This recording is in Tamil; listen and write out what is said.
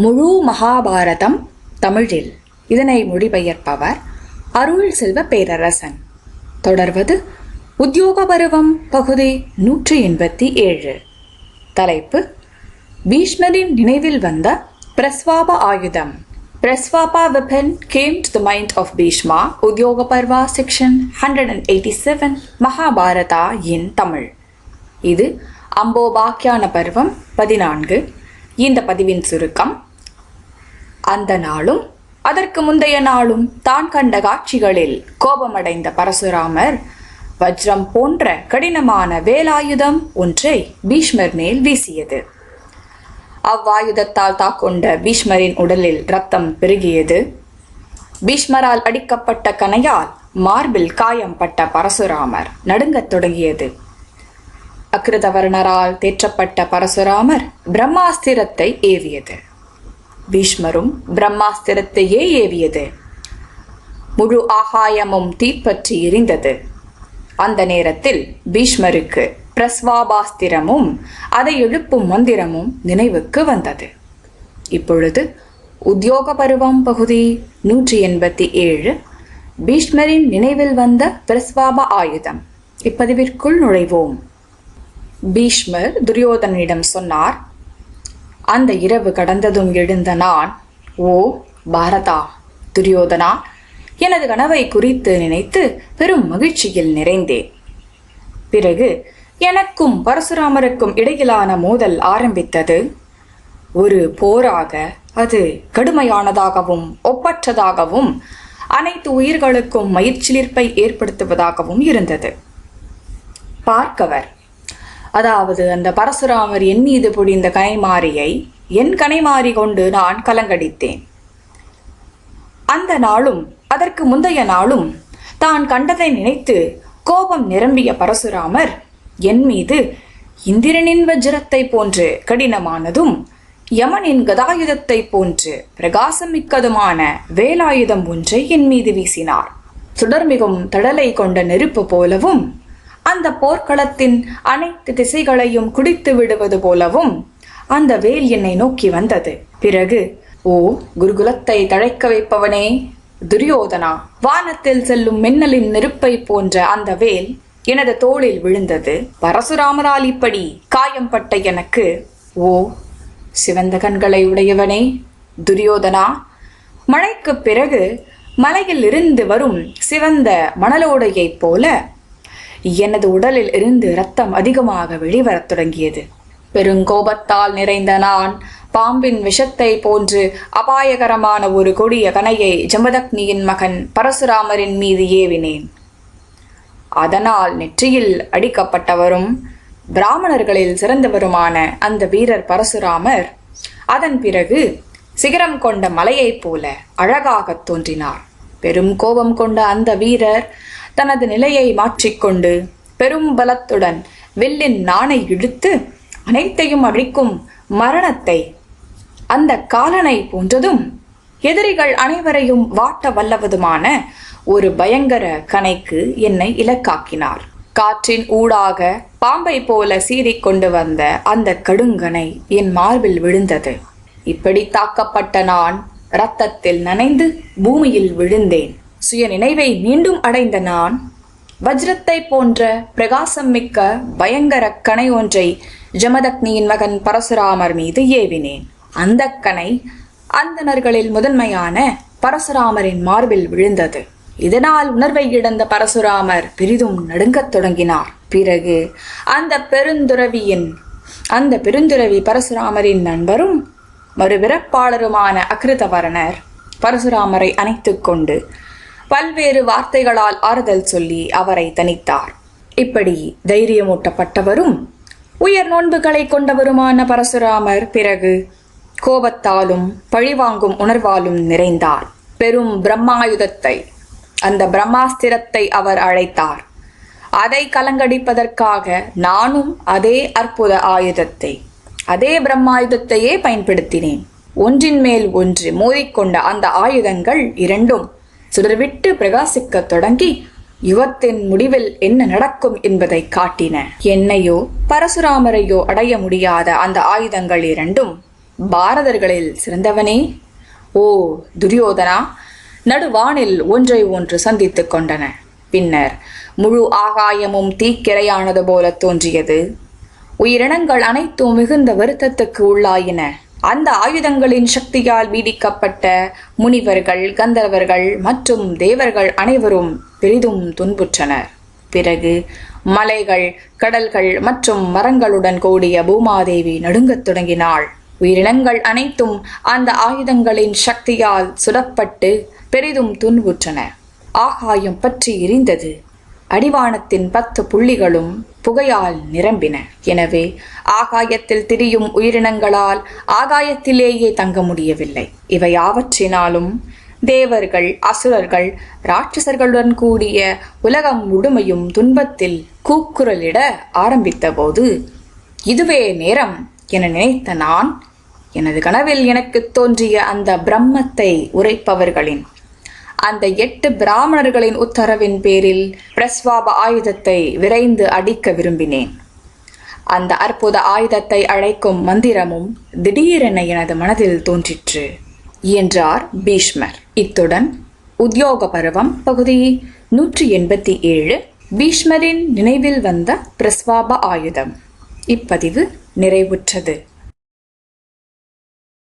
முழு மகாபாரதம் தமிழில். இதனை மொழிபெயர்ப்பவர் அருள் செல்வ பேரரசன். தொடர்வது உத்தியோக பருவம் பகுதி நூற்றி எண்பத்தி ஏழு. தலைப்பு பீஷ்மரின் நினைவில் வந்த பிரஸ்வாப ஆயுதம். Prasvapa weapon came to the mind of Bhishma Udyoga Parva section hundred and eighty seven Mahabharata in Tamil. இது அம்போபாக்கியான பருவம் பதினான்கு. இந்த பதிவின் சுருக்கம் அந்த நாளும் அதற்கு முந்தைய நாளும் தான் கண்ட காட்சிகளில் கோபமடைந்த பரசுராமர் வஜ்ரம் போன்ற கடினமான வேலாயுதம் ஒன்றை பீஷ்மர் மேல் வீசியது. அவ்வாயுதத்தால் தாக்கொண்ட பீஷ்மரின் உடலில் ரத்தம் பெருகியது. பீஷ்மரால் அடிக்கப்பட்ட கனையால் மார்பில் காயம் பட்ட பரசுராமர் நடுங்கத் தொடங்கியது. அக்கிருதவர்ணரால் தேற்றப்பட்ட பரசுராமர் பிரம்மாஸ்திரத்தை ஏவியது. பீஷ்மரும் பிரம்மாஸ்திரத்தையே ஏவியது. முழு ஆகாயமும் தீப்பற்றி எரிந்தது. அந்த நேரத்தில் பீஷ்மருக்கு பிரஸ்வாபாஸ்திரமும் அதை எழுப்பும் மந்திரமும் நினைவுக்கு வந்தது. இப்பொழுது உத்தியோக பருவம் பகுதி நூற்றி எண்பத்தி ஏழு. பீஷ்மரின் நினைவில் வந்த பிரஸ்வாப ஆயுதம். இப்பதிவிற்குள் நுழைவோம். பீஷ்மர் துரியோதனிடம் சொன்னார் அந்த இரவு கடந்ததும் எழுந்த நான் ஓ பாரதா துரியோதனா எனது கனவை குறித்து நினைத்து பெரும் மகிழ்ச்சியில் நிறைந்தேன். பிறகு எனக்கும் பரசுராமருக்கும் இடையிலான மோதல் ஆரம்பித்தது. ஒரு போராக அது கடுமையானதாகவும் ஒப்பற்றதாகவும் அனைத்து உயிர்களுக்கும் மயிர்ச்சிலிர்ப்பை ஏற்படுத்துவதாகவும் இருந்தது. பார்க்கவர் அதாவது அந்த பரசுராமர் என் மீது பொழிந்த கனைமாரியை என் கனைமாறி கொண்டு நான் கலங்கடித்தேன். அந்த நாளும் அதற்கு முந்தைய நாளும் தான் கண்டதை நினைத்து கோபம் நிரம்பிய பரசுராமர் என் மீது இந்திரனின் வஜ்ரத்தை போன்று கடினமானதும் யமனின் கதாயுதத்தை போன்று பிரகாசமிக்கதுமான வேலாயுதம் ஒன்றை என் மீது வீசினார். சுடர்மிகும் தடலை கொண்ட நெருப்பு போலவும் அந்த போர்க்களத்தின் அனைத்து திசைகளையும் குடித்து விடுவது போலவும் அந்த வேல் என்னை நோக்கி வந்தது. பிறகு ஓ குருகுலத்தை தழைக்க வைப்பவனே துரியோதனா வானத்தில் செல்லும் மின்னலின் நெருப்பை போன்ற அந்த வேல் எனது தோளில் விழுந்தது. பரசுராமரால் இப்படி காயம்பட்ட எனக்கு ஓ சிவந்த கண்களை உடையவனே துரியோதனா மழைக்கு பிறகு மலையில் இருந்து வரும் சிவந்த மணலோடையைப் போல எனது உடலில் இருந்து ரத்தம் அதிகமாக வெளிவரத் தொடங்கியது. பெருங்கோபத்தால் நிறைந்த நான் பாம்பின் விஷத்தை போன்று அபாயகரமான ஒரு கொடிய கனையை ஜமதக்னியின் மகன் பரசுராமரின் மீது ஏவினேன். அதனால் நெற்றியில் அடிக்கப்பட்டவரும் பிராமணர்களில் சிறந்தவருமான அந்த வீரர் பரசுராமர் அதன் பிறகு சிகரம் கொண்ட மலையைப் போல அழகாகத் தோன்றினார். பெரும் கோபம் கொண்ட அந்த வீரர் தனது நிலையை மாற்றிக்கொண்டு பெரும் பலத்துடன் வில்லின் நாணை இழுத்து அனைத்தையும் அழிக்கும் மரணத்தை அந்த காலனை போன்றதும் எதிரிகள் அனைவரையும் வாட்ட வல்லவதுமான ஒரு பயங்கர கனைக்கு என்னை இலக்காக்கினார். காற்றின் ஊடாக பாம்பை போல சீறிக் கொண்டு வந்த அந்த கடுங்கனை என் மார்பில் விழுந்தது. இப்படி தாக்கப்பட்ட நான் இரத்தத்தில் நனைந்து பூமியில் விழுந்தேன். சுய நினைவை மீண்டும் அடைந்த நான் வஜ்ரத்தை போன்ற பிரகாசம் மிக்க பயங்கர கணை ஒன்றை ஜமதக்னியின் மகன் பரசுராமர் மீது ஏவினேன். அந்த கணை அந்தணர்களில் முதன்மையான பரசுராமரின் மார்பில் விழுந்தது. இதனால் உணர்வை இழந்த பரசுராமர் பெரிதும் நடுங்கத் தொடங்கினார். பிறகு அந்த பெருந்துறவியின் அந்த பெருந்துறவி பரசுராமரின் நண்பரும் மறுபிறப்பாளருமான அகிருதவரணர் பரசுராமரை அணைத்து கொண்டு பல்வேறு வார்த்தைகளால் ஆறுதல் சொல்லி அவரை தனித்தார். இப்படி தைரியமூட்டப்பட்டவரும் உயர் நோன்புகளை கொண்டவருமான பரசுராமர் பிறகு கோபத்தாலும் பழிவாங்கும் உணர்வாலும் நிறைந்தார். பெரும் பிரம்மாயுதத்தை அந்த பிரம்மாஸ்திரத்தை அவர் அழைத்தார். அதை கலங்கடிப்பதற்காக நானும் அதே அற்புத ஆயுதத்தை அதே பிரம்மாயுதத்தையே பயன்படுத்தினேன். ஒன்றின் மேல் ஒன்று மோதிக்கொண்ட அந்த ஆயுதங்கள் இரண்டும் சுடர்விட்டு பிரகாசிக்கத் தொடங்கி யுகத்தின் முடிவில் என்ன நடக்கும் என்பதை காட்டின. என்னையோ பரசுராமரையோ அடைய முடியாத அந்த ஆயுதங்கள் இரண்டும் பாரதர்களில் சிறந்தவனே. ஓ துரியோதனா நடுவானில் ஒன்றை ஒன்று சந்தித்துக் கொண்டன. பின்னர் முழு ஆகாயமும் தீக்கிரையானது போல தோன்றியது. உயிரினங்கள் அனைத்தும் மிகுந்த வருத்தத்துக்கு உள்ளாயின. அந்த ஆயுதங்களின் சக்தியால் வீடிக்கப்பட்ட முனிவர்கள் கந்தர்வர்கள் மற்றும் தேவர்கள் அனைவரும் பெரிதும் துன்புற்றனர். பிறகு மலைகள் கடல்கள் மற்றும் மரங்களுடன் கூடிய பூமாதேவி நடுங்கத் தொடங்கினாள். உயிரினங்கள் அனைத்தும் அந்த ஆயுதங்களின் சக்தியால் சுடப்பட்டு பெரிதும் துன்புற்றன. ஆகாயம் பற்றி எரிந்தது. அடிவானத்தின் பத்து புள்ளிகளும் புகையால் நிரம்பின. எனவே ஆகாயத்தில் திரியும் உயிரினங்களால் ஆகாயத்திலேயே தங்க முடியவில்லை. இவை யாவற்றினாலும் தேவர்கள் அசுரர்கள் ராட்சசர்களுடன் கூடிய உலகம் முழுமையும் துன்பத்தில் கூக்குரலிட ஆரம்பித்தபோது இதுவே நேரம் என நினைத்த நான் எனது கனவில் எனக்கு தோன்றிய அந்த பிரம்மத்தை உரைப்பவர்களின் அந்த எட்டு பிராமணர்களின் உத்தரவின் பேரில் பிரஸ்வாப ஆயுதத்தை விரைந்து அடிக்க விரும்பினேன். அந்த அற்புத ஆயுதத்தை அழைக்கும் மந்திரமும் திடீரென எனது மனதில் தோன்றிற்று என்றார் பீஷ்மர். இத்துடன் உத்தியோக பருவம் பகுதி நூற்றி எண்பத்தி ஏழு. பீஷ்மரின் நினைவில் வந்த பிரஸ்வாப ஆயுதம் இப்பதிவு நிறைவுற்றது.